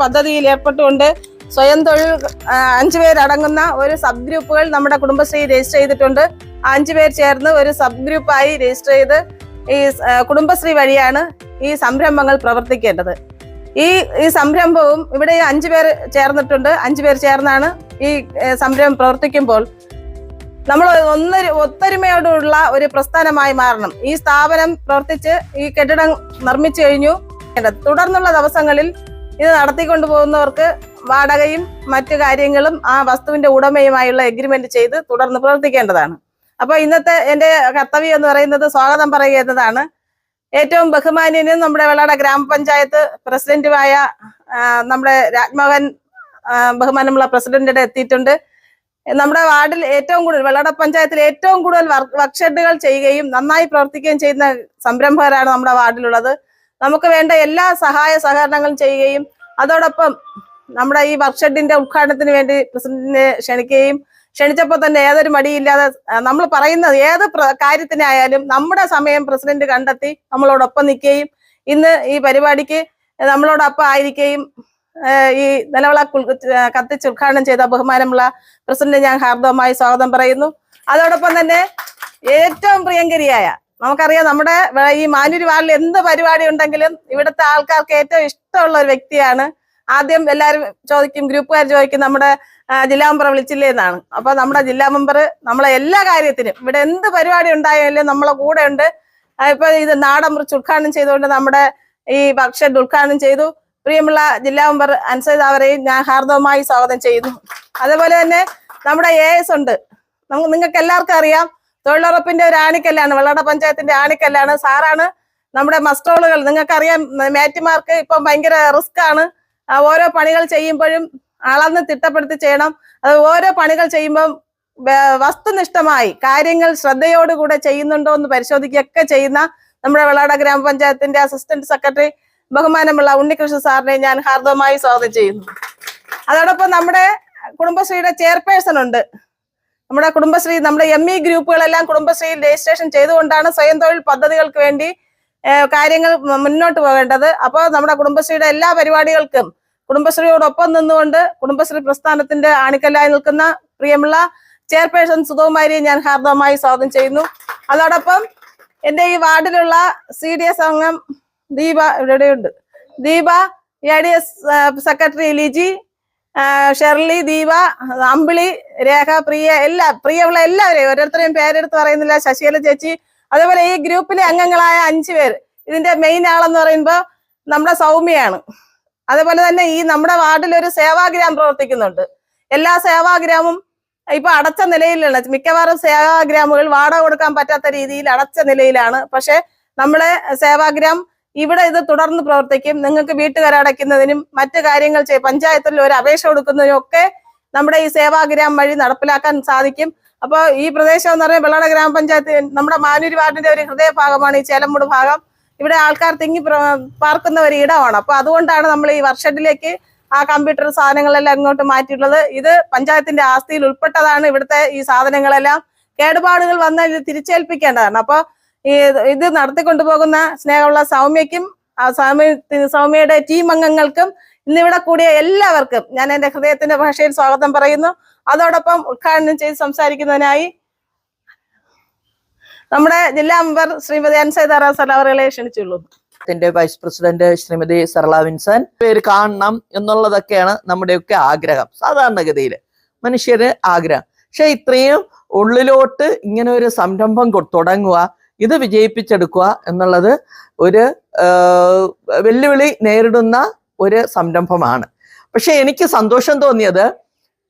പദ്ധതിയിൽ ഏർപ്പെട്ടുകൊണ്ട് സ്വയം തൊഴിൽ അഞ്ചു പേരടങ്ങുന്ന ഒരു സബ് ഗ്രൂപ്പുകൾ നമ്മുടെ കുടുംബശ്രീ രജിസ്റ്റർ ചെയ്തിട്ടുണ്ട്. അഞ്ചു പേർ ചേർന്ന് ഒരു സബ് ഗ്രൂപ്പായി രജിസ്റ്റർ ചെയ്ത് ഈ കുടുംബശ്രീ വഴിയാണ് ഈ സംരംഭങ്ങൾ പ്രവർത്തിക്കേണ്ടത്. ഈ ഈ സംരംഭവും ഇവിടെ അഞ്ചു പേർ ചേർന്നിട്ടുണ്ട്. അഞ്ചു പേർ ചേർന്നാണ് ഈ സംരംഭം പ്രവർത്തിക്കുമ്പോൾ. നമ്മൾ ഒന്ന് ഒത്തൊരുമയോടുള്ള ഒരു പ്രസ്ഥാനമായി മാറണം. ഈ സ്ഥാപനം പ്രവർത്തിച്ച് ഈ കെട്ടിടം നിർമ്മിച്ചു കഴിഞ്ഞു. തുടർന്നുള്ള ദിവസങ്ങളിൽ ഇത് നടത്തിക്കൊണ്ടു പോകുന്നവർക്ക് വാടകയും മറ്റു കാര്യങ്ങളും ആ വസ്തുവിന്റെ ഉടമയുമായുള്ള എഗ്രിമെന്റ് ചെയ്ത് തുടർന്ന് പ്രവർത്തിക്കേണ്ടതാണ്. അപ്പൊ ഇന്നത്തെ എന്റെ കർത്തവ്യം എന്ന് പറയുന്നത് സ്വാഗതം പറയുക എന്നതാണ്. ഏറ്റവും ബഹുമാന്യനും നമ്മുടെ വെള്ളാട ഗ്രാമപഞ്ചായത്ത് പ്രസിഡന്റുമായ നമ്മുടെ രാജ്മോഹൻ ബഹുമാനമുള്ള പ്രസിഡന്റിടെ എത്തിയിട്ടുണ്ട്. നമ്മുടെ വാർഡിൽ ഏറ്റവും കൂടുതൽ വെള്ളാട പഞ്ചായത്തിൽ ഏറ്റവും കൂടുതൽ വർക്ക് ഷെഡുകൾ ചെയ്യുകയും നന്നായി പ്രവർത്തിക്കുകയും ചെയ്യുന്ന സംരംഭകരാണ് നമ്മുടെ വാർഡിലുള്ളത്. നമുക്ക് വേണ്ട എല്ലാ സഹായ സഹകരണങ്ങളും ചെയ്യുകയും അതോടൊപ്പം നമ്മുടെ ഈ വർക്ക്ഷെഡിന്റെ ഉദ്ഘാടനത്തിന് വേണ്ടി പ്രസിഡന്റിനെ ക്ഷണിക്കുകയും ക്ഷണിച്ചപ്പോൾ തന്നെ ഏതൊരു മടിയില്ലാതെ നമ്മൾ പറയുന്നത് ഏത് കാര്യത്തിനായാലും നമ്മുടെ സമയം പ്രസിഡന്റ് കണ്ടെത്തി നമ്മളോടൊപ്പം നിൽക്കുകയും ഇന്ന് ഈ പരിപാടിക്ക് നമ്മളോടൊപ്പം ആയിരിക്കുകയും ഈ നിലവിളക്ക് ഉൾ- കത്തിച്ച് ഉദ്ഘാടനം ചെയ്ത ബഹുമാനമുള്ള പ്രസിഡന്റ് ഞാൻ ഹാർദവമായി സ്വാഗതം പറയുന്നു. അതോടൊപ്പം തന്നെ ഏറ്റവും പ്രിയങ്കരിയായ നമുക്കറിയാം നമ്മുടെ ഈ മാനൂര് വാർഡിൽ എന്ത് പരിപാടി ഉണ്ടെങ്കിലും ഇവിടുത്തെ ആൾക്കാർക്ക് ഏറ്റവും ഇഷ്ടമുള്ള ഒരു വ്യക്തിയാണ്. ആദ്യം എല്ലാവരും ചോദിക്കും ഗ്രൂപ്പുകാർ ചോദിക്കും നമ്മുടെ ജില്ലാ മെമ്പർ വിളിച്ചില്ലേ? എന്നാണ്. അപ്പൊ നമ്മുടെ ജില്ലാ മെമ്പർ നമ്മളെ എല്ലാ കാര്യത്തിനും ഇവിടെ എന്ത് പരിപാടി ഉണ്ടായാലും നമ്മളെ കൂടെ ഉണ്ട്. ഇപ്പൊ ഇത് നാടൻ മുറിച്ച് ഉദ്ഘാടനം ചെയ്തുകൊണ്ട് നമ്മുടെ ഈ വർക്ക്ഷെഡ് ഉദ്ഘാടനം ചെയ്തു. പ്രിയമുള്ള ജില്ലാ മെമ്പർ അൻസൈദ് അവരെയും ഞാൻ ഹാർദവമായി സ്വാഗതം ചെയ്യുന്നു. അതേപോലെ തന്നെ നമ്മുടെ എ എസ് ഉണ്ട്. നമുക്ക് നിങ്ങൾക്ക് എല്ലാവർക്കും അറിയാം തൊഴിലുറപ്പിന്റെ ഒരു ആണിക്കല്ലാണ് വെള്ളട പഞ്ചായത്തിന്റെ ആണിക്കല്ലാണ് സാറാണ് നമ്മുടെ മസ്റ്റോളുകൾ. നിങ്ങൾക്കറിയാം മേറ്റുമാർക്ക് ഇപ്പം ഭയങ്കര റിസ്ക് ആണ്. ഓരോ പണികൾ ചെയ്യുമ്പോഴും അളന്ന് തിട്ടപ്പെടുത്തി ചെയ്യണം. അത് ഓരോ പണികൾ ചെയ്യുമ്പം വസ്തുനിഷ്ഠമായി കാര്യങ്ങൾ ശ്രദ്ധയോടുകൂടെ ചെയ്യുന്നുണ്ടോ എന്ന് പരിശോധിക്കുകയൊക്കെ ചെയ്യുന്ന നമ്മുടെ വെള്ളാട ഗ്രാമപഞ്ചായത്തിന്റെ അസിസ്റ്റന്റ് സെക്രട്ടറി ബഹുമാനമുള്ള ഉണ്ണികൃഷ്ണ സാറിനെ ഞാൻ ഹാർദവമായി സ്വാഗതം ചെയ്യുന്നു. അതോടൊപ്പം നമ്മുടെ കുടുംബശ്രീയുടെ ചെയർപേഴ്സൺ ഉണ്ട്. നമ്മുടെ കുടുംബശ്രീ നമ്മുടെ എം ഇ ഗ്രൂപ്പുകളെല്ലാം കുടുംബശ്രീയിൽ രജിസ്ട്രേഷൻ ചെയ്തുകൊണ്ടാണ് സ്വയം തൊഴിൽ പദ്ധതികൾക്ക് വേണ്ടി കാര്യങ്ങൾ മുന്നോട്ട് പോകേണ്ടത്. അപ്പോൾ നമ്മുടെ കുടുംബശ്രീയുടെ എല്ലാ പരിപാടികൾക്കും കുടുംബശ്രീയോടൊപ്പം നിന്നുകൊണ്ട് കുടുംബശ്രീ പ്രസ്ഥാനത്തിന്റെ ആണിക്കല്ലായി നിൽക്കുന്ന പ്രിയമുള്ള ചെയർപേഴ്സൺ സുധകുമാരിയെ ഞാൻ ഹാർദവമായി സ്വാഗതം ചെയ്യുന്നു. അതോടൊപ്പം എന്റെ ഈ വാർഡിലുള്ള സി ഡി എസ് അംഗം ദീപ ഇവിടെയുണ്ട്. Deepa A D S secretary Liji Shirley Deepa Ambili Rekha Priya എല്ലാ പ്രിയമുള്ള എല്ലാവരെയും ഓരോരുത്തരെയും പേരെടുത്ത് പറയുന്നില്ല. ശശികല ചേച്ചി അതുപോലെ ഈ ഗ്രൂപ്പിലെ അംഗങ്ങളായ അഞ്ചു പേര്. ഇതിന്റെ മെയിൻ ആളെന്ന് പറയുമ്പോൾ നമ്മുടെ സൗമ്യയാണ് അതുപോലെ തന്നെ ഈ നമ്മുടെ വാർഡിൽ ഒരു സേവാഗ്രാം പ്രവർത്തിക്കുന്നുണ്ട്. എല്ലാ സേവാഗ്രാമും ഇപ്പൊ അടച്ച നിലയിലാണ്. മിക്കവാറും സേവാഗ്രാമുകൾ വാടക കൊടുക്കാൻ പറ്റാത്ത രീതിയിൽ അടച്ച നിലയിലാണ്. പക്ഷെ നമ്മളെ സേവാഗ്രാം ഇവിടെ ഇത് തുടർന്ന് പ്രവർത്തിക്കും. നിങ്ങൾക്ക് വീട്ടുകാർ അടയ്ക്കുന്നതിനും മറ്റു കാര്യങ്ങൾ ചെയ് പഞ്ചായത്തിൽ ഒരു അപേക്ഷ കൊടുക്കുന്നതിനും ഒക്കെ നമ്മുടെ ഈ സേവാഗ്രാം വഴി നടപ്പിലാക്കാൻ സാധിക്കും. അപ്പോൾ ഈ പ്രദേശം എന്ന് പറയുന്നത് വെള്ളട ഗ്രാമപഞ്ചായത്ത് നമ്മുടെ മാനൂരി വാർഡിന്റെ ഒരു ഹൃദയഭാഗമാണ് ഈ ചേലമ്പുട് ഭാഗം. ഇവിടെ ആൾക്കാർ തിങ്ങി പാർക്കുന്ന ഒരു ഇടമാണ്. അപ്പൊ അതുകൊണ്ടാണ് നമ്മൾ ഈ വർഷത്തിലേക്ക് ആ കമ്പ്യൂട്ടർ സാധനങ്ങളെല്ലാം ഇങ്ങോട്ട് മാറ്റിയിട്ടുള്ളത്. ഇത് പഞ്ചായത്തിന്റെ ആസ്തിയിൽ ഉൾപ്പെട്ടതാണ് ഇവിടുത്തെ ഈ സാധനങ്ങളെല്ലാം. കേടുപാടുകൾ വന്നാൽ ഇത് തിരിച്ചേൽപ്പിക്കേണ്ടതാണ്. അപ്പൊ ഈ ഇത് നടത്തിക്കൊണ്ടു പോകുന്ന സ്നേഹമുള്ള സൗമ്യക്കും സൗമ്യ സൗമ്യയുടെ ടീം അംഗങ്ങൾക്കും ഇന്നിവിടെ കൂടിയ എല്ലാവർക്കും ഞാൻ എന്റെ ഹൃദയത്തിന്റെ ഭാഷയിൽ സ്വാഗതം പറയുന്നു. അതോടൊപ്പം ഉദ്ഘാടനം ചെയ്ത് സംസാരിക്കുന്നതിനായി നമ്മുടെ ജില്ലാ മെമ്പർ ശ്രീമതി അൻസൈതാറ സലാവറുകളെ ക്ഷണിച്ചുള്ളൂ. ത്തിന്റെ vice president Shrimati Sarala Vincent. പേര് കാണണം എന്നുള്ളതൊക്കെയാണ് നമ്മുടെയൊക്കെ ആഗ്രഹം സാധാരണഗതിയിൽ മനുഷ്യര് ആഗ്രഹം. പക്ഷെ ഇത്രയും ഉള്ളിലോട്ട് ഇങ്ങനെ ഒരു സംരംഭം തുടങ്ങുക ഇത് വിജയിപ്പിച്ചെടുക്കുക എന്നുള്ളത് ഒരു വെല്ലുവിളി നേരിടുന്ന ഒരു സംരംഭമാണ്. പക്ഷെ എനിക്ക് സന്തോഷം തോന്നിയത്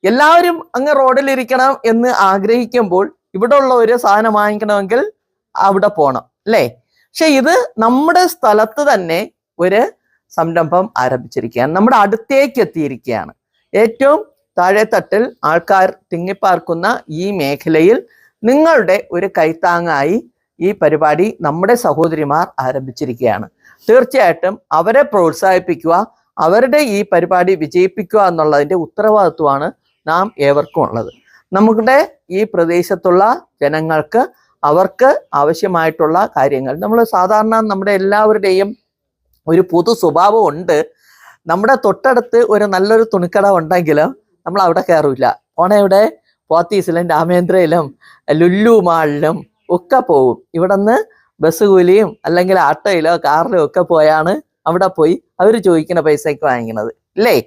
എല്ലാവരും അങ്ങ് റോഡിലിരിക്കണം എന്ന് ആഗ്രഹിക്കുമ്പോൾ ഇവിടെ ഉള്ള ഒരു സാധനം വാങ്ങിക്കണമെങ്കിൽ അവിടെ പോകണം അല്ലേ? പക്ഷെ ഇത് നമ്മുടെ സ്ഥലത്ത് തന്നെ ഒരു സംരംഭം ആരംഭിച്ചിരിക്കുകയാണ്. നമ്മുടെ അടുത്തേക്ക് എത്തിയിരിക്കുകയാണ്. ഏറ്റവും താഴെത്തട്ടിൽ ആൾക്കാർ തിങ്ങിപ്പാർക്കുന്ന ഈ മേഖലയിൽ നിങ്ങളുടെ ഒരു കൈത്താങ്ങായി ഈ പരിപാടി നമ്മുടെ സഹോദരിമാർ ആരംഭിച്ചിരിക്കുകയാണ്. തീർച്ചയായിട്ടും അവരെ പ്രോത്സാഹിപ്പിക്കുക അവരുടെ ഈ പരിപാടി വിജയിപ്പിക്കുക എന്നുള്ളതിന്റെ ഉത്തരവാദിത്വമാണ് നാം ഏവർക്കും ഉള്ളത്. നമ്മുടെ ഈ പ്രദേശത്തുള്ള ജനങ്ങൾക്ക് അവർക്ക് ആവശ്യമായിട്ടുള്ള കാര്യങ്ങൾ നമ്മൾ സാധാരണ നമ്മുടെ എല്ലാവരുടെയും ഒരു പൊതു സ്വഭാവം ഉണ്ട്. നമ്മുടെ തൊട്ടടുത്ത് ഒരു നല്ലൊരു തുണിക്കട ഉണ്ടെങ്കിലും നമ്മൾ അവിടെ കയറില്ല ഓണയുടെ പോത്തീസിലും രാമേന്ദ്രയിലും ലുല്ലു മാളിലും ഒക്കെ പോകും ഇവിടെ നിന്ന് ബസ് കൂലിയും അല്ലെങ്കിൽ ആട്ടോയിലോ കാറിലോ ഒക്കെ പോയാണ് അവിടെ പോയി അവർ ചോദിക്കുന്ന പൈസയ്ക്ക് വാങ്ങിക്കുന്നത്. ഇല്ലേ?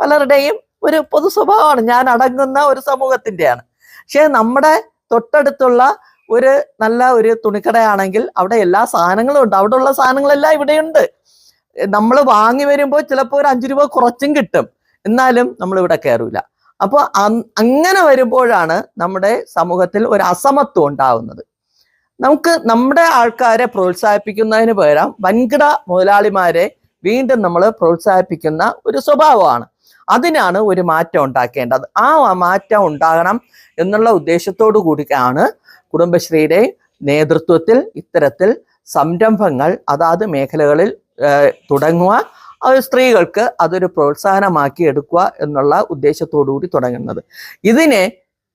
പലരുടെയും ഒരു പൊതു സ്വഭാവമാണ്. ഞാൻ അടങ്ങുന്ന ഒരു സമൂഹത്തിന്റെയാണ്. പക്ഷേ നമ്മുടെ തൊട്ടടുത്തുള്ള ഒരു നല്ല ഒരു തുണിക്കടയാണെങ്കിൽ അവിടെ എല്ലാ സാധനങ്ങളും ഉണ്ട്. അവിടെ ഉള്ള സാധനങ്ങളെല്ലാം ഇവിടെയുണ്ട്. നമ്മൾ വാങ്ങി വരുമ്പോൾ ചിലപ്പോൾ ഒരു അഞ്ച് രൂപ കുറച്ചും കിട്ടും. എന്നാലും നമ്മൾ ഇവിടെ കയറൂല. അപ്പോൾ അങ്ങനെ വരുമ്പോഴാണ് നമ്മുടെ സമൂഹത്തിൽ ഒരു അസമത്വം ഉണ്ടാവുന്നത്. നമുക്ക് നമ്മുടെ ആൾക്കാരെ പ്രോത്സാഹിപ്പിക്കുന്നതിന് പകരം വൻകിട മുതലാളിമാരെ വീണ്ടും നമ്മൾ പ്രോത്സാഹിപ്പിക്കുന്ന ഒരു സ്വഭാവമാണ്. അതിനാണ് ഒരു മാറ്റം ഉണ്ടാക്കേണ്ടത്. ആ മാറ്റം ഉണ്ടാകണം എന്നുള്ള ഉദ്ദേശത്തോടു കൂടിയാണ് കുടുംബശ്രീയുടെ നേതൃത്വത്തിൽ ഇത്തരത്തിൽ സംരംഭങ്ങൾ അതാത് മേഖലകളിൽ തുടങ്ങുക അത് സ്ത്രീകൾക്ക് അതൊരു പ്രോത്സാഹനമാക്കി എടുക്കുക എന്നുള്ള ഉദ്ദേശത്തോടു കൂടി തുടങ്ങുന്നത്. ഇതിനെ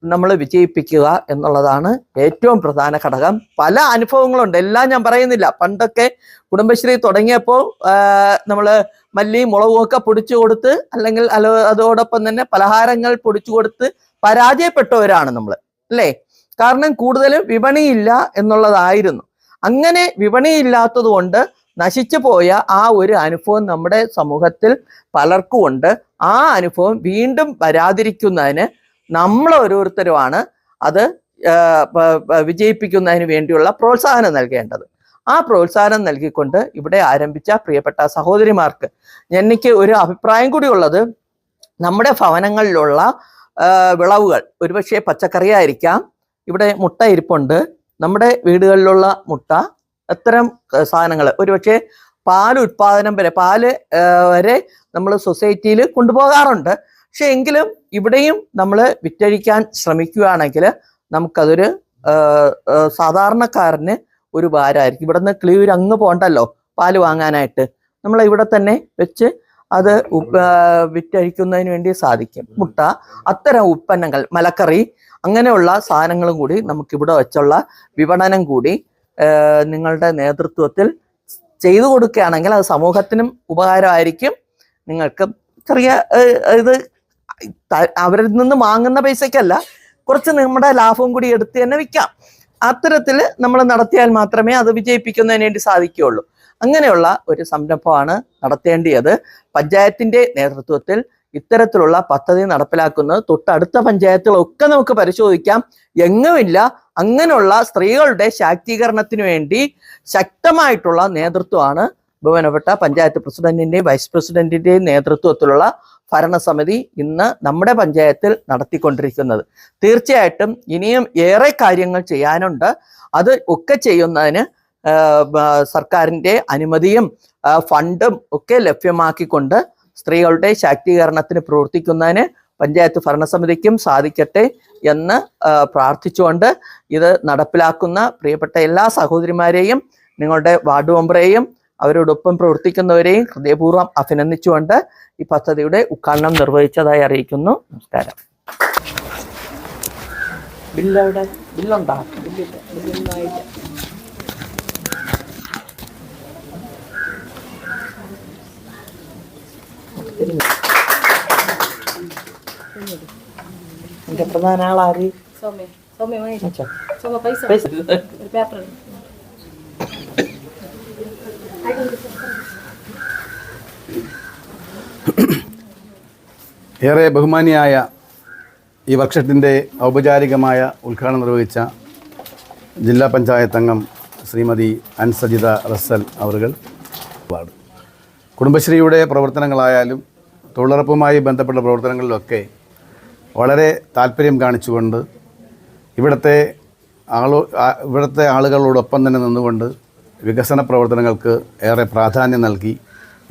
നമ്മൾ വിജയിപ്പിക്കുക എന്നുള്ളതാണ് ഏറ്റവും പ്രധാന ഘടകം. പല അനുഭവങ്ങളുണ്ട്. എല്ലാം ഞാൻ പറയുന്നില്ല. പണ്ടൊക്കെ കുടുംബശ്രീ തുടങ്ങിയപ്പോൾ നമ്മൾ മല്ലിയും മുളകും ഒക്കെ പൊടിച്ചു കൊടുത്ത് അല്ലെങ്കിൽ അല്ല അതോടൊപ്പം തന്നെ പലഹാരങ്ങൾ പൊടിച്ചു കൊടുത്ത് പരാജയപ്പെട്ടവരാണ് നമ്മൾ അല്ലേ? കാരണം കൂടുതലും വിപണിയില്ല എന്നുള്ളതായിരുന്നു. അങ്ങനെ വിപണിയില്ലാത്തത് കൊണ്ട് നശിച്ചു പോയ ആ ഒരു അനുഭവം നമ്മുടെ സമൂഹത്തിൽ പലർക്കും ഉണ്ട് ആ അനുഭവം വീണ്ടും വരാതിരിക്കുന്നതിന് നമ്മൾ ഓരോരുത്തരുമാണ് അത് വിജയിപ്പിക്കുന്നതിന് വേണ്ടിയുള്ള പ്രോത്സാഹനം നൽകേണ്ടത്. ആ പ്രോത്സാഹനം നൽകിക്കൊണ്ട് ഇവിടെ ആരംഭിച്ച പ്രിയപ്പെട്ട സഹോദരിമാർക്ക് എനിക്ക് ഒരു അഭിപ്രായം കൂടി ഉള്ളത്. നമ്മുടെ ഭവനങ്ങളിലുള്ള വിളവുകൾ ഒരുപക്ഷെ പച്ചക്കറിയായിരിക്കാം ഇവിടെ മുട്ട ഇരിപ്പുണ്ട്. നമ്മുടെ വീടുകളിലുള്ള മുട്ട അത്തരം സാധനങ്ങൾ ഒരുപക്ഷെ പാൽ ഉത്പാദനം വരെ പാൽ വരെ നമ്മൾ സൊസൈറ്റിയിൽ കൊണ്ടുപോകാറുണ്ട്. പക്ഷെ എങ്കിലും ഇവിടെയും നമ്മൾ വിറ്റഴിക്കാൻ ശ്രമിക്കുകയാണെങ്കിൽ നമുക്കതൊരു സാധാരണക്കാരന് ഒരു ഭാരമായിരിക്കും ഇവിടെ നിന്ന് ക്ലിയൂർ അങ്ങ് പോകണ്ടല്ലോ പാൽ വാങ്ങാനായിട്ട്. നമ്മൾ ഇവിടെ തന്നെ വെച്ച് അത് വിറ്റഴിക്കുന്നതിന് വേണ്ടി സാധിക്കും. മുട്ട അത്തരം ഉൽപ്പന്നങ്ങൾ മലക്കറി അങ്ങനെയുള്ള സാധനങ്ങളും കൂടി നമുക്കിവിടെ വെച്ചുള്ള വിപണനം കൂടി നിങ്ങളുടെ നേതൃത്വത്തിൽ ചെയ്തു കൊടുക്കുകയാണെങ്കിൽ അത് സമൂഹത്തിനും ഉപകാരമായിരിക്കും. നിങ്ങൾക്ക് ചെറിയ ഇത് അവരിൽ നിന്ന് വാങ്ങുന്ന പൈസക്കല്ല കുറച്ച് നമ്മുടെ ലാഭവും കൂടി എടുത്ത് തന്നെ വിൽക്കാം. അത്തരത്തിൽ നമ്മൾ നടത്തിയാൽ മാത്രമേ അത് വിജയിപ്പിക്കുന്നതിന് വേണ്ടി സാധിക്കുകയുള്ളൂ. അങ്ങനെയുള്ള ഒരു സംരംഭമാണ് നടത്തേണ്ടിയത്. പഞ്ചായത്തിന്റെ നേതൃത്വത്തിൽ ഇത്തരത്തിലുള്ള പദ്ധതി നടപ്പിലാക്കുന്നത് തൊട്ടടുത്ത പഞ്ചായത്തുകളൊക്കെ നമുക്ക് പരിശോധിക്കാം. എങ്ങുമില്ല അങ്ങനെയുള്ള സ്ത്രീകളുടെ ശാക്തീകരണത്തിന് വേണ്ടി ശക്തമായിട്ടുള്ള നേതൃത്വമാണ് ബഹുമാനപ്പെട്ട പഞ്ചായത്ത് പ്രസിഡന്റിന്റെയും വൈസ് പ്രസിഡന്റിന്റെയും നേതൃത്വത്തിലുള്ള ഭരണസമിതി ഇന്ന് നമ്മുടെ പഞ്ചായത്തിൽ നടത്തിക്കൊണ്ടിരിക്കുന്നത്. തീർച്ചയായിട്ടും ഇനിയും ഏറെ കാര്യങ്ങൾ ചെയ്യാനുണ്ട്. അത് ഒക്കെ ചെയ്യുന്നതിന് സർക്കാരിന്റെ അനുമതിയും ഫണ്ടും ഒക്കെ ലഭ്യമാക്കിക്കൊണ്ട് സ്ത്രീകളുടെ ശാക്തീകരണത്തിന് പ്രവർത്തിക്കുന്നതിന് പഞ്ചായത്ത് ഭരണസമിതിക്കും സാധിക്കട്ടെ. എന്ന് പ്രാർത്ഥിച്ചുകൊണ്ട് ഇത് നടപ്പിലാക്കുന്ന പ്രിയപ്പെട്ട എല്ലാ സഹോദരിമാരെയും നിങ്ങളുടെ വാർഡ് മെമ്പറേയും അവരോടൊപ്പം പ്രവർത്തിക്കുന്നവരെയും ഹൃദയപൂർവം അഭിനന്ദിച്ചുകൊണ്ട് ഈ പദ്ധതിയുടെ ഉദ്ഘാടനം നിർവഹിച്ചതായി അറിയിക്കുന്നു. നമസ്കാരം. ബില്ലവിടെ? ബില്ലുണ്ടോ? ബില്ലില്ല ബില്ലൊന്നായില്ല എന്റെ പ്രധാന ആളാര്? ഏറെ ബഹുമാനിയായ ഈ വർഷത്തിന്റെ ഔപചാരികമായ ഉദ്ഘാടനം നിർവഹിച്ച ജില്ലാ പഞ്ചായത്ത് അംഗം ശ്രീമതി അൻസജിത റസൽ അവറുകൾ. വാർഡ് കുടുംബശ്രീയുടെ പ്രവർത്തനങ്ങളായാലും തൊഴിലുറപ്പുമായി ബന്ധപ്പെട്ട പ്രവർത്തനങ്ങളിലൊക്കെ വളരെ താല്പര്യം കാണിച്ചുകൊണ്ട് ഇവിടുത്തെ ആളു ഇവിടുത്തെ ആളുകളോടൊപ്പം തന്നെ നിന്നുകൊണ്ട് വികസന പ്രവർത്തനങ്ങൾക്ക് ഏറെ പ്രാധാന്യം നൽകി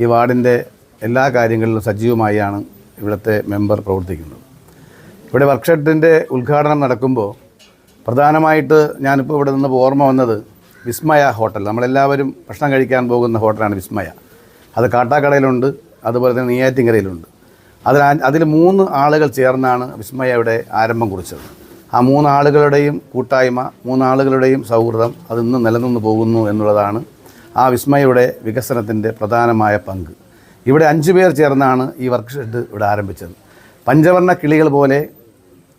ഈ വാർഡിന്റെ എല്ലാ കാര്യങ്ങളിലും സജീവമായാണ് ഇവിടുത്തെ മെമ്പർ പ്രവർത്തിക്കുന്നത്. ഇവിടെ വർക്ക്ഷോപ്പിന്റെ ഉദ്ഘാടനം നടക്കുമ്പോൾ പ്രധാനമായിട്ട് ഞാനിപ്പോൾ ഇവിടെ നിന്ന് ഓർമ്മ വന്നത് വിസ്മയ ഹോട്ടൽ. നമ്മളെല്ലാവരും ഭക്ഷണം കഴിക്കാൻ പോകുന്ന ഹോട്ടലാണ് വിസ്മയ. അത് കാട്ടാക്കടയിലുണ്ട് അതുപോലെ തന്നെ നെയ്യാറ്റിൻകരയിലുണ്ട്. അതിൽ അതിൽ മൂന്ന് ആളുകൾ ചേർന്നാണ് വിസ്മയയുടെ ആരംഭം കുറിച്ചത്. ആ മൂന്നാളുകളുടെയും കൂട്ടായ്മ മൂന്നാളുകളുടെയും സൗഹൃദം അത് ഇന്ന് നിലനിന്ന് പോകുന്നു എന്നുള്ളതാണ് ആ വിസ്മയയുടെ വികസനത്തിന്റെ പ്രധാനമായ പങ്ക്. ഇവിടെ അഞ്ച് പേർ ചേർന്നാണ് ഈ വർക്ക് ഷെഡ് ഇവിടെ ആരംഭിച്ചത്. പഞ്ചവർണ കിളികൾ പോലെ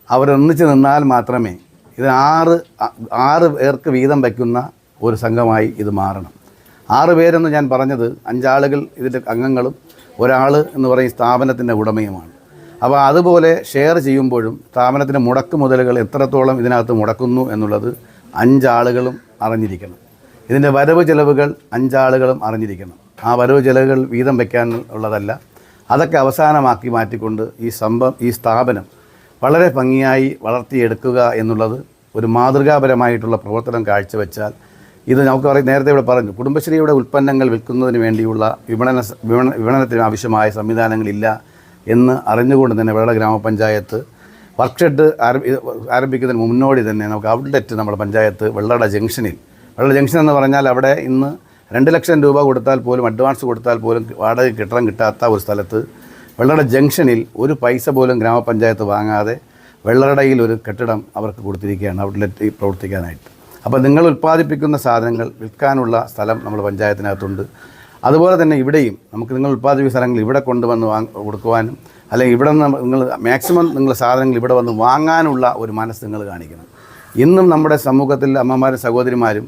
അവരൊന്നിച്ച് നിന്നാൽ മാത്രമേ ഇത് ആറ് ആറ് പേർക്ക് വീതം വയ്ക്കുന്ന ഒരു സംഘമായി ഇത് മാറണം. ആറ് പേരെന്ന് ഞാൻ പറഞ്ഞത് അഞ്ചാളുകൾ ഇതിന്റെ അംഗങ്ങളും ഒരാൾ എന്ന് പറയും സ്ഥാപനത്തിന്റെ ഉടമയുമാണ്. അപ്പോൾ അതുപോലെ ഷെയർ ചെയ്യുമ്പോഴും സ്ഥാപനത്തിന്റെ മുടക്ക് മുതലുകൾ എത്രത്തോളം ഇതിനകത്ത് മുടക്കുന്നു എന്നുള്ളത് അഞ്ചാളുകളും അറിഞ്ഞിരിക്കണം. ഇതിന്റെ വരവ് ചെലവുകൾ അഞ്ചാളുകളും അറിഞ്ഞിരിക്കണം. ആ വരവ് ചെലവുകൾ വീതം വയ്ക്കാൻ ഉള്ളതല്ല. അതൊക്കെ അവസാനമാക്കി മാറ്റിക്കൊണ്ട് ഈ സംഭവം ഈ സ്ഥാപനം വളരെ ഭംഗിയായി വളർത്തിയെടുക്കുക എന്നുള്ളത് ഒരു മാതൃകാപരമായിട്ടുള്ള പ്രവർത്തനം കാഴ്ചവെച്ചാൽ ഇത് നമുക്ക് പറയും നേരത്തെ ഇവിടെ പറഞ്ഞു കുടുംബശ്രീയുടെ ഉൽപ്പന്നങ്ങൾ വിൽക്കുന്നതിന് വേണ്ടിയുള്ള വിപണന വിപണനത്തിന് ആവശ്യമായ സംവിധാനങ്ങളില്ല എന്ന് അറിഞ്ഞുകൊണ്ട് തന്നെ വെള്ള ഗ്രാമപഞ്ചായത്ത് വർക്ക്ഷെഡ് ആരംഭി ആരംഭിക്കുന്നതിന് മുന്നോടി തന്നെ നമുക്ക് ഔട്ട്ലെറ്റ് നമ്മുടെ പഞ്ചായത്ത് വെള്ളട ജംഗ്ഷനിൽ. വെള്ള ജംഗ്ഷൻ എന്ന് പറഞ്ഞാൽ അവിടെ ഇന്ന് രണ്ട് ലക്ഷം രൂപ കൊടുത്താൽ പോലും അഡ്വാൻസ് കൊടുത്താൽ പോലും വാടക കെട്ടിടം കിട്ടാത്ത ഒരു സ്ഥലത്ത് വെള്ളട ജംഗ്ഷനിൽ ഒരു പൈസ പോലും ഗ്രാമപഞ്ചായത്ത് വാങ്ങാതെ വെള്ളടയിൽ ഒരു കെട്ടിടം അവർക്ക് കൊടുത്തിരിക്കുകയാണ് ഔട്ട്ലെറ്റ് പ്രവർത്തിക്കാനായിട്ട്. അപ്പോൾ നിങ്ങൾ ഉൽപ്പാദിപ്പിക്കുന്ന സാധനങ്ങൾ വിൽക്കാനുള്ള സ്ഥലം നമ്മൾ പഞ്ചായത്തിനകത്തുണ്ട്. അതുപോലെ തന്നെ ഇവിടെയും നമുക്ക് നിങ്ങൾ ഉൽപ്പാദിപ്പിക്കുന്ന സ്ഥലങ്ങൾ ഇവിടെ കൊണ്ടുവന്ന് വാങ് കൊടുക്കുവാനും അല്ലെങ്കിൽ ഇവിടെ നിന്ന് നിങ്ങൾ മാക്സിമം നിങ്ങൾ സാധനങ്ങൾ ഇവിടെ വന്ന് വാങ്ങാനുള്ള ഒരു മനസ്സ് നിങ്ങൾ കാണിക്കണം. ഇന്നും നമ്മുടെ സമൂഹത്തിൽ അമ്മമാരും സഹോദരിമാരും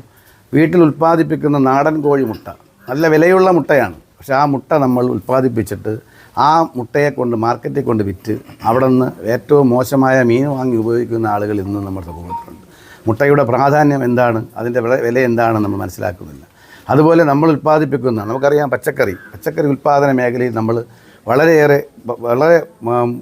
വീട്ടിൽ ഉൽപ്പാദിപ്പിക്കുന്ന നാടൻ കോഴി മുട്ട നല്ല വിലയുള്ള മുട്ടയാണ്. പക്ഷേ ആ മുട്ട നമ്മൾ ഉൽപ്പാദിപ്പിച്ചിട്ട് ആ മുട്ടയെ കൊണ്ട് മാർക്കറ്റിൽ കൊണ്ട് വിറ്റ് അവിടെ നിന്ന് ഏറ്റവും മോശമായ മീൻ വാങ്ങി ഉപയോഗിക്കുന്ന ആളുകൾ ഇന്നും നമ്മുടെ സമൂഹത്തിലുണ്ട്. മുട്ടയുടെ പ്രാധാന്യം എന്താണ്? അതിന്റെ വില എന്താണ് നമ്മൾ മനസ്സിലാക്കുന്നില്ല. അതുപോലെ നമ്മൾ ഉൽപ്പാദിപ്പിക്കുന്ന നമുക്കറിയാം പച്ചക്കറി. പച്ചക്കറി ഉൽപ്പാദന മേഖലയിൽ നമ്മൾ വളരെയേറെ വളരെ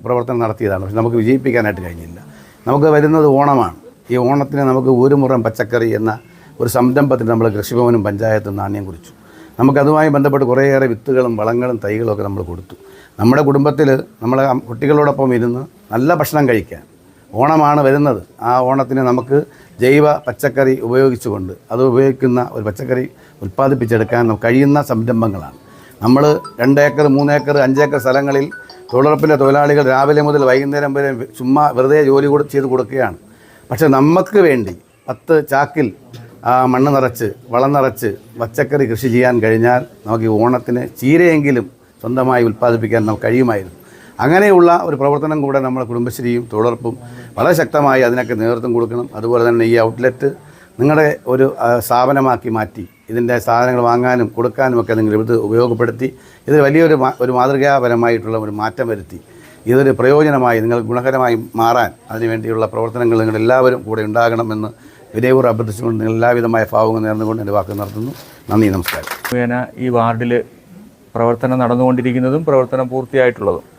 പ്രവർത്തനം നടത്തിയതാണ്. പക്ഷെ നമുക്ക് വിജയിപ്പിക്കാനായിട്ട് കഴിഞ്ഞില്ല. നമുക്ക് വരുന്നത് ഓണമാണ്. ഈ ഓണത്തിന് നമുക്ക് ഒരു മുറം പച്ചക്കറി എന്ന ഒരു സംരംഭത്തിന് നമ്മൾ കൃഷിഭവനും പഞ്ചായത്തും നാണ്യം കുറിച്ചു. നമുക്കതുമായി ബന്ധപ്പെട്ട് കുറേയേറെ വിത്തുകളും വളങ്ങളും തൈകളും ഒക്കെ നമ്മൾ കൊടുത്തു. നമ്മുടെ കുടുംബത്തിൽ നമ്മളെ കുട്ടികളോടൊപ്പം ഇരുന്ന് നല്ല ഭക്ഷണം കഴിക്കാൻ ഓണമാണ് വരുന്നത്. ആ ഓണത്തിന് നമുക്ക് ജൈവ പച്ചക്കറി ഉപയോഗിച്ചുകൊണ്ട് അത് ഉപയോഗിക്കുന്ന ഒരു പച്ചക്കറി ഉൽപ്പാദിപ്പിച്ചെടുക്കാൻ കഴിയുന്ന സംരംഭങ്ങളാണ്. നമ്മൾ രണ്ടേക്കർ മൂന്നേക്കർ അഞ്ചേക്കർ സ്ഥലങ്ങളിൽ തൊഴിലുറപ്പിലെ തൊഴിലാളികൾ രാവിലെ മുതൽ വൈകുന്നേരം വരെ ചുമ്മാ വെറുതെ ജോലി കൊടു ചെയ്ത് കൊടുക്കുകയാണ്. പക്ഷേ നമുക്ക് വേണ്ടി പത്ത് ചാക്കിൽ മണ്ണ് നിറച്ച് വളം നിറച്ച് പച്ചക്കറി കൃഷി ചെയ്യാൻ കഴിഞ്ഞാൽ നമുക്ക് ഈ ഓണത്തിന് ചീരയെങ്കിലും സ്വന്തമായി ഉൽപ്പാദിപ്പിക്കാൻ നമുക്ക് കഴിയുമായിരുന്നു. അങ്ങനെയുള്ള ഒരു പ്രവർത്തനം കൂടെ നമ്മുടെ കുടുംബശ്രീയും തൊഴിലുറപ്പും വളരെ ശക്തമായി അതിനൊക്കെ നേതൃത്വം കൊടുക്കണം. അതുപോലെ തന്നെ ഈ ഔട്ട്ലെറ്റ് നിങ്ങളുടെ ഒരു സ്ഥാപനമാക്കി മാറ്റി. ഇതിന്റെ സാധനങ്ങൾ വാങ്ങാനും കൊടുക്കാനും ഒക്കെ നിങ്ങൾ ഇത് ഉപയോഗപ്പെടുത്തി. ഇത് വലിയൊരു ഒരു മാതൃകാപരമായിട്ടുള്ള ഒരു മാറ്റം വരുത്തി. ഇതൊരു പ്രയോജനമായി നിങ്ങൾ ഗുണകരമായി മാറാൻ അതിനുവേണ്ടിയുള്ള പ്രവർത്തനങ്ങൾ നിങ്ങൾ എല്ലാവരും കൂടെ ഉണ്ടാകണമെന്ന് വിനയപൂർവം അഭ്യർത്ഥിച്ചുകൊണ്ട് നിങ്ങൾ എല്ലാവിധമായ ഭാവങ്ങൾ നേർന്നുകൊണ്ട് എന്റെ വാക്ക് നടത്തുന്നു. നന്ദി നമസ്കാരം. ഈ വാർഡിൽ പ്രവർത്തനം നടന്നുകൊണ്ടിരിക്കുന്നതും പ്രവർത്തനം പൂർത്തിയായിട്ടുള്ളതും.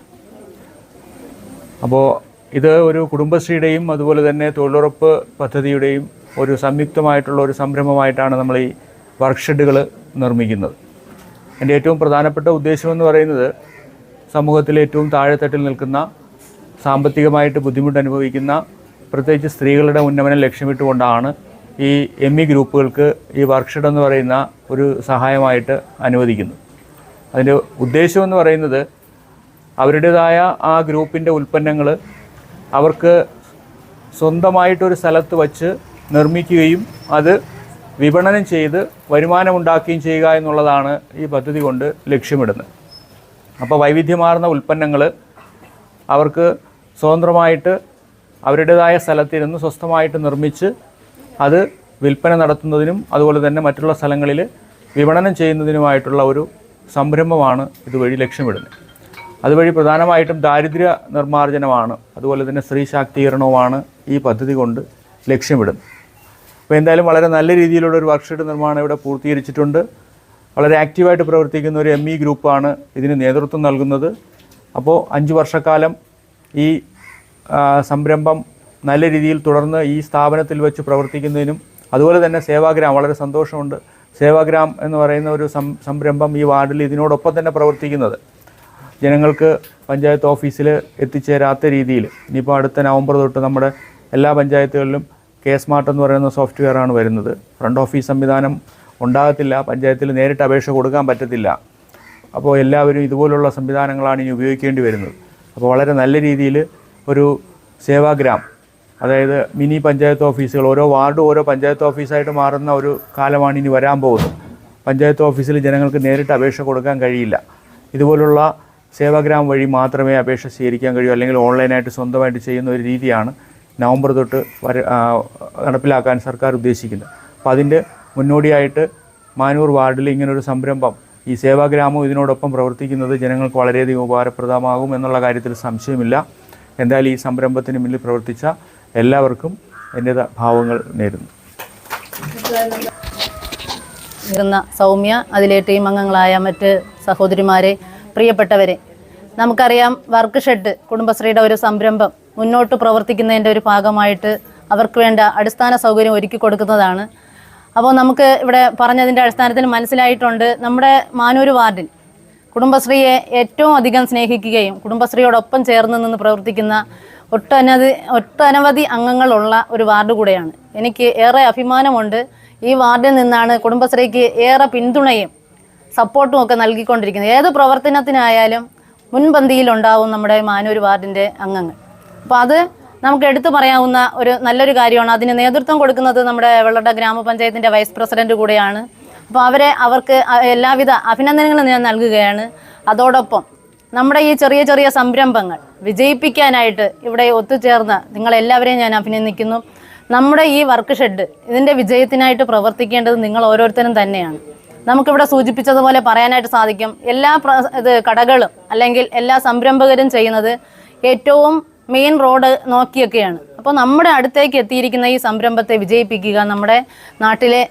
അപ്പോൾ ഇത് ഒരു കുടുംബശ്രീയുടെയും അതുപോലെ തന്നെ തൊഴിലുറപ്പ് പദ്ധതിയുടെയും ഒരു സംയുക്തമായിട്ടുള്ള ഒരു സംരംഭമായിട്ടാണ് നമ്മൾ ഈ വർക്ക്ഷെഡുകൾ നിർമ്മിക്കുന്നത്. എന്റെ ഏറ്റവും പ്രധാനപ്പെട്ട ഉദ്ദേശമെന്ന് പറയുന്നത് സമൂഹത്തിലെ ഏറ്റവും താഴെത്തട്ടിൽ നിൽക്കുന്ന സാമ്പത്തികമായിട്ട് ബുദ്ധിമുട്ട് അനുഭവിക്കുന്ന പ്രത്യേകിച്ച് സ്ത്രീകളുടെ ഉന്നമനം ലക്ഷ്യമിട്ടുകൊണ്ടാണ് ഈ എം ഇ ഗ്രൂപ്പുകൾക്ക് ഈ വർക്ക്ഷെഡ് എന്ന് പറയുന്ന ഒരു സഹായമായിട്ട് അനുവദിക്കുന്നത്. അതിന്റെ ഉദ്ദേശമെന്ന് പറയുന്നത് അവരുടേതായ ആ ഗ്രൂപ്പിന്റെ ഉൽപ്പന്നങ്ങൾ അവർക്ക് സ്വന്തമായിട്ടൊരു സ്ഥലത്ത് വച്ച് നിർമ്മിക്കുകയും അത് വിപണനം ചെയ്ത് വരുമാനമുണ്ടാക്കുകയും ചെയ്യുക എന്നുള്ളതാണ് ഈ പദ്ധതി കൊണ്ട് ലക്ഷ്യമിടുന്നത്. അപ്പോൾ വൈവിധ്യമാർന്ന ഉൽപ്പന്നങ്ങൾ അവർക്ക് സ്വതന്ത്രമായിട്ട് അവരുടേതായ സ്ഥലത്തിരുന്ന് സ്വസ്ഥമായിട്ട് നിർമ്മിച്ച് അത് വിൽപ്പന നടത്തുന്നതിനും അതുപോലെ തന്നെ മറ്റുള്ള സ്ഥലങ്ങളിൽ വിപണനം ചെയ്യുന്നതിനുമായിട്ടുള്ള ഒരു സംരംഭമാണ് ഇതുവഴി ലക്ഷ്യമിടുന്നത്. അതുവഴി പ്രധാനമായിട്ടും ദാരിദ്ര്യ നിർമ്മാർജനമാണ്. അതുപോലെ തന്നെ സ്ത്രീ ശാക്തീകരണവുമാണ് ഈ പദ്ധതി കൊണ്ട് ലക്ഷ്യമിടുന്നത്. അപ്പോൾ എന്തായാലും വളരെ നല്ല രീതിയിലുള്ള ഒരു വർക്ക്ഷീറ്റ് നിർമ്മാണം ഇവിടെ പൂർത്തീകരിച്ചിട്ടുണ്ട്. വളരെ ആക്റ്റീവായിട്ട് പ്രവർത്തിക്കുന്ന ഒരു എം ഇ ഗ്രൂപ്പാണ് ഇതിന് നേതൃത്വം നൽകുന്നത്. അപ്പോൾ അഞ്ച് വർഷക്കാലം ഈ സംരംഭം നല്ല രീതിയിൽ തുടർന്ന് ഈ സ്ഥാപനത്തിൽ വെച്ച് പ്രവർത്തിക്കുന്നതിനും അതുപോലെ തന്നെ സേവാഗ്രാം വളരെ സന്തോഷമുണ്ട്. സേവാഗ്രാം എന്ന് പറയുന്ന ഒരു സംരംഭം ഈ വാർഡിൽ ഇതിനോടൊപ്പം തന്നെ പ്രവർത്തിക്കുന്നത്. ജനങ്ങൾക്ക് പഞ്ചായത്ത് ഓഫീസിൽ എത്തിച്ചേരാത്ത രീതിയിൽ ഇനിയിപ്പോൾ അടുത്ത നവംബർ തൊട്ട് നമ്മുടെ എല്ലാ പഞ്ചായത്തുകളിലും കെ സ്മാർട്ട് എന്ന് പറയുന്ന സോഫ്റ്റ്വെയർ ആണ് വരുന്നത്. ഫ്രണ്ട് ഓഫീസ് സംവിധാനം ഉണ്ടാകത്തില്ല പഞ്ചായത്തിൽ നേരിട്ട് അപേക്ഷ കൊടുക്കാൻ പറ്റത്തില്ല. അപ്പോൾ എല്ലാവരും ഇതുപോലുള്ള സംവിധാനങ്ങളാണ് ഇനി ഉപയോഗിക്കേണ്ടി വരുന്നത്. അപ്പോൾ വളരെ നല്ല രീതിയിൽ ഒരു സേവാഗ്രാം അതായത് മിനി പഞ്ചായത്ത് ഓഫീസുകൾ ഓരോ വാർഡും ഓരോ പഞ്ചായത്ത് ഓഫീസായിട്ട് മാറുന്ന ഒരു കാലമാണ് ഇനി വരാൻ പോകുന്നത്. പഞ്ചായത്ത് ഓഫീസിൽ ജനങ്ങൾക്ക് നേരിട്ട് അപേക്ഷ കൊടുക്കാൻ കഴിയില്ല. ഇതുപോലുള്ള സേവാഗ്രാം വഴി മാത്രമേ അപേക്ഷ സ്വീകരിക്കാൻ കഴിയൂ അല്ലെങ്കിൽ ഓൺലൈനായിട്ട് സ്വന്തമായിട്ട് ചെയ്യുന്ന ഒരു രീതിയാണ് നവംബർ തൊട്ട് വര നടപ്പിലാക്കാൻ സർക്കാർ ഉദ്ദേശിക്കുന്നത്. അപ്പോൾ അതിന്റെ മുന്നോടിയായിട്ട് മാനൂർ വാർഡിൽ ഇങ്ങനൊരു സംരംഭം ഈ സേവാഗ്രാമം ഇതിനോടൊപ്പം പ്രവർത്തിക്കുന്നത് ജനങ്ങൾക്ക് വളരെയധികം ഉപകാരപ്രദമാകും എന്നുള്ള കാര്യത്തിൽ സംശയമില്ല. എന്തായാലും ഈ സംരംഭത്തിന് മുന്നിൽ പ്രവർത്തിച്ച എല്ലാവർക്കും എന്റെ ഭാവങ്ങൾ നേരുന്നു. സൗമ്യ അതിലെ ടീം അംഗങ്ങളായ മറ്റ് സഹോദരിമാരെ പ്രിയപ്പെട്ടവരെ നമുക്കറിയാം വർക്ക് ഷെഡ് കുടുംബശ്രീയുടെ ഒരു സംരംഭം മുന്നോട്ട് പ്രവർത്തിക്കുന്നതിന്റെ ഒരു ഭാഗമായിട്ട് അവർക്ക് വേണ്ട അടിസ്ഥാന സൗകര്യം ഒരുക്കി കൊടുക്കുന്നതാണ്. അപ്പോൾ നമുക്ക് ഇവിടെ പറഞ്ഞതിന്റെ അടിസ്ഥാനത്തിൽ മനസ്സിലായിട്ടുണ്ട് നമ്മുടെ മാനൂർ വാർഡിൽ കുടുംബശ്രീയെ ഏറ്റവും അധികം സ്നേഹിക്കുകയും കുടുംബശ്രീയോടൊപ്പം ചേർന്ന് നിന്ന് പ്രവർത്തിക്കുന്ന ഒട്ടനവധി ഒട്ടനവധി അംഗങ്ങളുള്ള ഒരു വാർഡ് കൂടെയാണ്. എനിക്ക് ഏറെ അഭിമാനമുണ്ട് ഈ വാർഡിൽ നിന്നാണ് കുടുംബശ്രീക്ക് ഏറെ പിന്തുണയും സപ്പോർട്ടും ഒക്കെ നൽകിക്കൊണ്ടിരിക്കുന്നത്. ഏത് പ്രവർത്തനത്തിനായാലും മുൻപന്തിയിലുണ്ടാവും നമ്മുടെ മാനൂർ വാർഡിന്റെ അംഗങ്ങൾ. അപ്പോൾ അത് നമുക്ക് എടുത്തു പറയാവുന്ന ഒരു നല്ലൊരു കാര്യമാണ്. അതിന് നേതൃത്വം കൊടുക്കുന്നത് നമ്മുടെ വെള്ളട ഗ്രാമപഞ്ചായത്തിന്റെ വൈസ് പ്രസിഡന്റ് കൂടെയാണ്. അപ്പോൾ അവരെ അവർക്ക് എല്ലാവിധ അഭിനന്ദനങ്ങളും ഞാൻ നൽകുകയാണ്. അതോടൊപ്പം നമ്മുടെ ഈ ചെറിയ ചെറിയ സംരംഭങ്ങൾ വിജയിപ്പിക്കാനായിട്ട് ഇവിടെ ഒത്തുചേർന്ന നിങ്ങളെല്ലാവരെയും ഞാൻ അഭിനന്ദിക്കുന്നു. നമ്മുടെ ഈ വർക്ക് ഷെഡ് ഇതിന്റെ വിജയത്തിനായിട്ട് പ്രവർത്തിക്കേണ്ടത് നിങ്ങൾ ഓരോരുത്തരും തന്നെയാണ്. നമുക്കിവിടെ സൂചിപ്പിച്ചതുപോലെ പറയാനായിട്ട് സാധിക്കും. എല്ലാ ഇത് കടകളും അല്ലെങ്കിൽ എല്ലാ സംരംഭകരും ചെയ്യുന്നത് ഏറ്റവും മെയിൻ റോഡ് നോക്കിയൊക്കെയാണ്. അപ്പോൾ നമ്മുടെ അടുത്തേക്ക് എത്തിയിരിക്കുന്ന ഈ സംരംഭത്തെ വിജയിപ്പിക്കുക നമ്മുടെ നാട്ടിലെ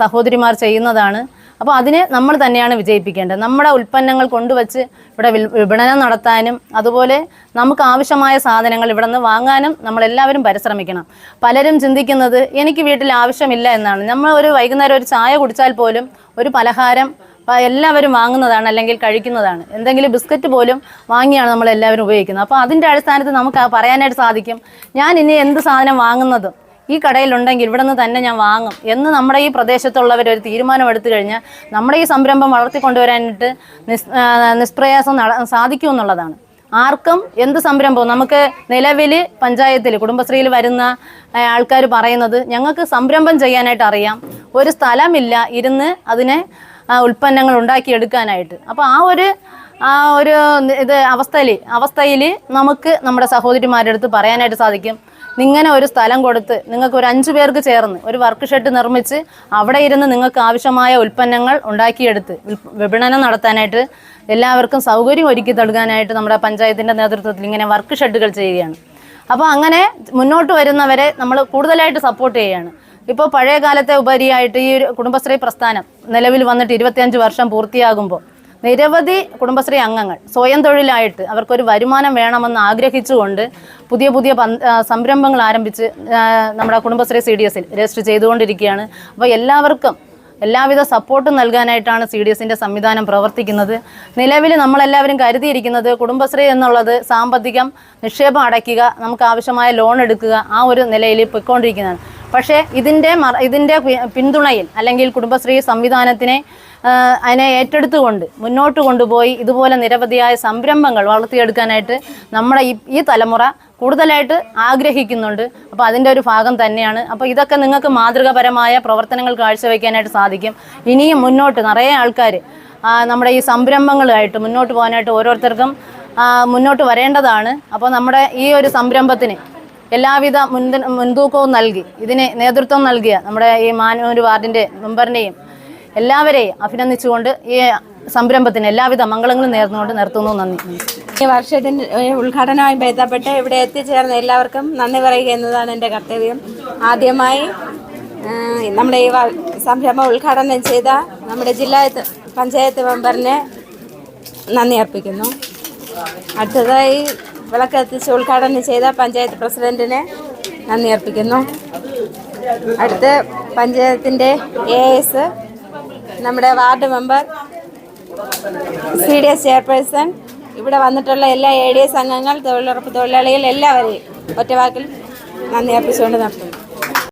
സഹോദരിമാർ ചെയ്യുന്നതാണ്. അപ്പോൾ അതിനെ നമ്മൾ തന്നെയാണ് വിജയിപ്പിക്കേണ്ടത്. നമ്മുടെ ഉൽപ്പന്നങ്ങൾ കൊണ്ടുവച്ച് ഇവിടെ വിപണനം നടത്താനും അതുപോലെ നമുക്ക് ആവശ്യമായ സാധനങ്ങൾ ഇവിടെ നിന്ന് വാങ്ങാനും നമ്മളെല്ലാവരും പരിശ്രമിക്കണം. പലരും ചിന്തിക്കുന്നത് എനിക്ക് വീട്ടിൽ ആവശ്യമില്ല എന്നാണ്. നമ്മൾ ഒരു വൈകുന്നേരം ഒരു ചായ കുടിച്ചാൽ പോലും ഒരു പലഹാരം എല്ലാവരും വാങ്ങുന്നതാണ് അല്ലെങ്കിൽ കഴിക്കുന്നതാണ്. എന്തെങ്കിലും ബിസ്ക്കറ്റ് പോലും വാങ്ങിയാണ് നമ്മൾ എല്ലാവരും ഉപയോഗിക്കുന്നത്. അപ്പോൾ അതിന്റെ അടിസ്ഥാനത്തിൽ നമുക്ക് പറയാനായിട്ട് സാധിക്കും ഞാൻ ഇനി എന്ത് സാധനം വാങ്ങുന്നത്? ഈ കടയിലുണ്ടെങ്കിൽ ഇവിടെ നിന്ന് തന്നെ ഞാൻ വാങ്ങും എന്ന് നമ്മുടെ ഈ പ്രദേശത്തുള്ളവർ ഒരു തീരുമാനം എടുത്തു കഴിഞ്ഞാൽ നമ്മുടെ ഈ സംരംഭം വളർത്തിക്കൊണ്ടുവരാനായിട്ട് നിസ് നിഷ്പ്രയാസം നട സാധിക്കുമെന്നുള്ളതാണ്. ആർക്കും എന്ത് സംരംഭവും നമുക്ക് നിലവിൽ പഞ്ചായത്തിൽ കുടുംബശ്രീയിൽ വരുന്ന ആൾക്കാർ പറയുന്നത് ഞങ്ങൾക്ക് സംരംഭം ചെയ്യാനായിട്ട് അറിയാം. ഒരു സ്ഥലമില്ല ഇരുന്ന് അതിനെ ഉൽപ്പന്നങ്ങൾ ഉണ്ടാക്കിയെടുക്കാനായിട്ട്. അപ്പോൾ ആ ഒരു ആ ഒരു ഇത് അവസ്ഥയിൽ അവസ്ഥയിൽ നമുക്ക് നമ്മുടെ സഹോദരിമാരുടെ അടുത്ത് പറയാനായിട്ട് സാധിക്കും. ഇങ്ങനെ ഒരു സ്ഥലം കൊടുത്ത് നിങ്ങൾക്ക് ഒരു അഞ്ചു പേർക്ക് ചേർന്ന് ഒരു വർക്ക് ഷെഡ് നിർമ്മിച്ച് അവിടെ ഇരുന്ന് നിങ്ങൾക്ക് ആവശ്യമായ ഉൽപ്പന്നങ്ങൾ ഉണ്ടാക്കിയെടുത്ത് വിപണനം നടത്താനായിട്ട് എല്ലാവർക്കും സൗകര്യം ഒരുക്കി നൽകാനായിട്ട് നമ്മുടെ പഞ്ചായത്തിന്റെ നേതൃത്വത്തിൽ ഇങ്ങനെ വർക്ക് ഷെഡുകൾ ചെയ്യുകയാണ്. അപ്പോൾ അങ്ങനെ മുന്നോട്ട് വരുന്നവരെ നമ്മൾ കൂടുതലായിട്ട് സപ്പോർട്ട് ചെയ്യുകയാണ്. ഇപ്പോൾ പഴയ കാലത്തെ ഉപരിയായിട്ട് ഈ ഒരു കുടുംബശ്രീ പ്രസ്ഥാനം നിലവിൽ വന്നിട്ട് ഇരുപത്തിയഞ്ച് വർഷം പൂർത്തിയാകുമ്പോൾ നിരവധി കുടുംബശ്രീ അംഗങ്ങൾ സ്വയം തൊഴിലായിട്ട് അവർക്കൊരു വരുമാനം വേണമെന്ന് ആഗ്രഹിച്ചുകൊണ്ട് പുതിയ പുതിയ സംരംഭങ്ങൾ ആരംഭിച്ച് നമ്മുടെ കുടുംബശ്രീ സി ഡി എസിൽ രജിസ്റ്റർ ചെയ്തുകൊണ്ടിരിക്കുകയാണ്. അപ്പോൾ എല്ലാവർക്കും എല്ലാവിധ സപ്പോർട്ടും നൽകാനായിട്ടാണ് സി ഡി എസിന്റെ സംവിധാനം പ്രവർത്തിക്കുന്നത്. നിലവിൽ നമ്മളെല്ലാവരും കരുതിയിരിക്കുന്നത് കുടുംബശ്രീ എന്നുള്ളത് സാമ്പത്തികം നിക്ഷേപം അടയ്ക്കുക നമുക്ക് ആവശ്യമായ ലോൺ എടുക്കുക ആ ഒരു നിലയിൽ പൊയ്ക്കൊണ്ടിരിക്കുന്നതാണ്. പക്ഷേ ഇതിന്റെ ഇതിന്റെ പിന്തുണയിൽ അല്ലെങ്കിൽ കുടുംബശ്രീ സംവിധാനത്തിനെ അതിനെ ഏറ്റെടുത്തുകൊണ്ട് മുന്നോട്ട് കൊണ്ടുപോയി ഇതുപോലെ നിരവധിയായ സംരംഭങ്ങൾ വളർത്തിയെടുക്കാനായിട്ട് നമ്മുടെ ഈ ഈ തലമുറ കൂടുതലായിട്ട് ആഗ്രഹിക്കുന്നുണ്ട്. അപ്പോൾ അതിന്റെ ഒരു ഭാഗം തന്നെയാണ്. അപ്പോൾ ഇതൊക്കെ നിങ്ങൾക്ക് മാതൃകാപരമായ പ്രവർത്തനങ്ങൾ കാഴ്ചവെക്കാനായിട്ട് സാധിക്കും. ഇനിയും മുന്നോട്ട് നിറയെ ആൾക്കാർ നമ്മുടെ ഈ സംരംഭങ്ങളുമായിട്ട് മുന്നോട്ട് പോകാനായിട്ട് ഓരോരുത്തർക്കും മുന്നോട്ട് വരേണ്ടതാണ്. അപ്പോൾ നമ്മുടെ ഈ ഒരു സംരംഭത്തിന് എല്ലാവിധ മുൻത മുൻതൂക്കവും നൽകി. ഇതിന് നേതൃത്വം നൽകിയ നമ്മുടെ ഈ മാനൂർ വാർഡിന്റെ മെമ്പറിനെയും എല്ലാവരെയും അഭിനന്ദിച്ചുകൊണ്ട് ഈ സംരംഭത്തിന് എല്ലാവിധ മംഗളങ്ങളും നേർന്നുകൊണ്ട് നിർത്തുന്നു. നന്ദി. ഈ വർഷത്തിന്റെ ഉദ്ഘാടനവുമായി ബന്ധപ്പെട്ട് ഇവിടെ എത്തിച്ചേർന്ന എല്ലാവർക്കും നന്ദി പറയുക എന്നതാണ് എന്റെ കർത്തവ്യം. ആദ്യമായി നമ്മുടെ ഈ സംരംഭം ഉദ്ഘാടനം ചെയ്ത നമ്മുടെ ജില്ലാ പഞ്ചായത്ത് മെമ്പറിനെ നന്ദി അർപ്പിക്കുന്നു. അടുത്തതായി വിളക്കെത്തിച്ച് ഉദ്ഘാടനം ചെയ്ത പഞ്ചായത്ത് പ്രസിഡന്റിനെ നന്ദി അർപ്പിക്കുന്നു. അടുത്ത് പഞ്ചായത്തിന്റെ എ എസ് നമ്മുടെ ward member C D S chairperson ഇവിടെ വന്നിട്ടുള്ള എല്ലാ എ ഡി എസ് അംഗങ്ങൾ തൊഴിലുറപ്പ് തൊഴിലാളികൾ എല്ലാവരെയും ഒറ്റവാക്കിൽ നന്ദി അർപ്പിച്ചുകൊണ്ട് നടത്തുന്നു